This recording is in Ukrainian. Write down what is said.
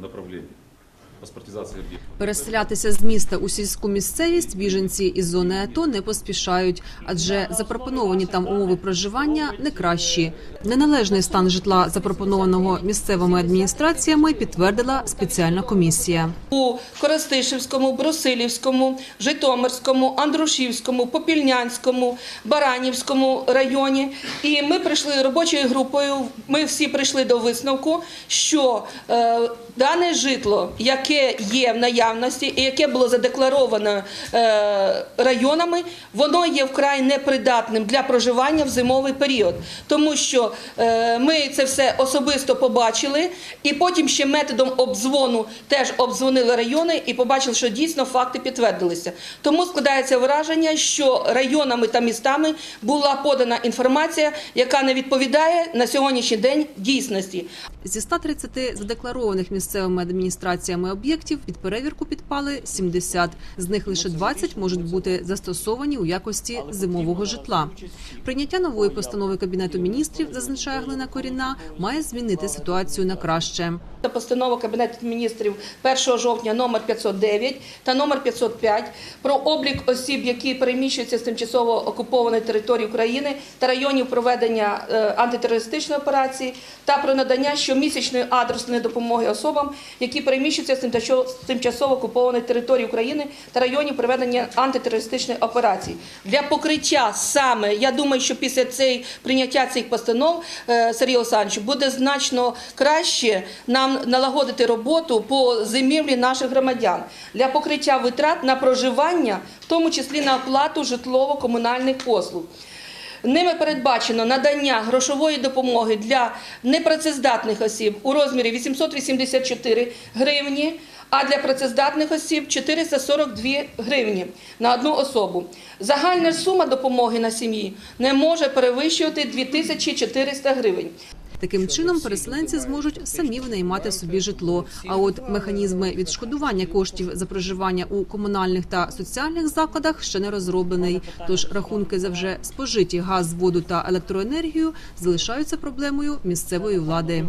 направлении паспортизации объектов. Переселятися з міста у сільську місцевість біженці із зони АТО не поспішають, адже запропоновані там умови проживання не кращі. Неналежний стан житла, запропонованого місцевими адміністраціями, підтвердила спеціальна комісія. у Коростишівському, Брусилівському, Житомирському, Андрушівському, Попільнянському, Баранівському районі. І ми прийшли робочою групою. Ми всі прийшли до висновку, що е, дане житло, яке є в наявності і яке було задекларовано е, районами, воно є вкрай непридатним для проживання в зимовий період, тому що е, ми це все особисто побачили, і потім ще методом обдзвону теж обдзвонили райони і побачили, що дійсно факти підтвердилися. Тому складається враження, що районами та містами була подана інформація, яка не відповідає на сьогоднішній день дійсності. Зі 130 задекларованих місцевими адміністраціями об'єктів під перевірку підпали 70. З них лише 20 можуть бути застосовані у якості зимового житла. Прийняття нової постанови кабінету міністрів, зазначає Глина Коріна, має змінити ситуацію на краще. Та постанова Кабінету міністрів 1 жовтня номер 509 та номер 505 про облік осіб, які переміщуються з тимчасово окупованої території України та районів проведення е, антитерористичної операції та про надання щомісячної адресної допомоги особам, які переміщуються з тимчасо- з тимчасово окупованої території України та районів проведення антитерористичної операції. Для покриття саме, я думаю, що після цей, прийняття цих постанов, е, Сергій Олександрович, буде значно краще нам налагодити роботу по зимівлі наших громадян для покриття витрат на проживання, в тому числі на оплату житлово-комунальних послуг. Ними передбачено надання грошової допомоги для непрацездатних осіб у розмірі 884 гривні, а для працездатних осіб 442 гривні на одну особу. Загальна сума допомоги на сім'ї не може перевищувати 2400 гривень. Таким чином переселенці зможуть самі винаймати собі житло. А от механізми відшкодування коштів за проживання у комунальних та соціальних закладах ще не розроблений. Тож рахунки за вже спожиті газ, воду та електроенергію залишаються проблемою місцевої влади.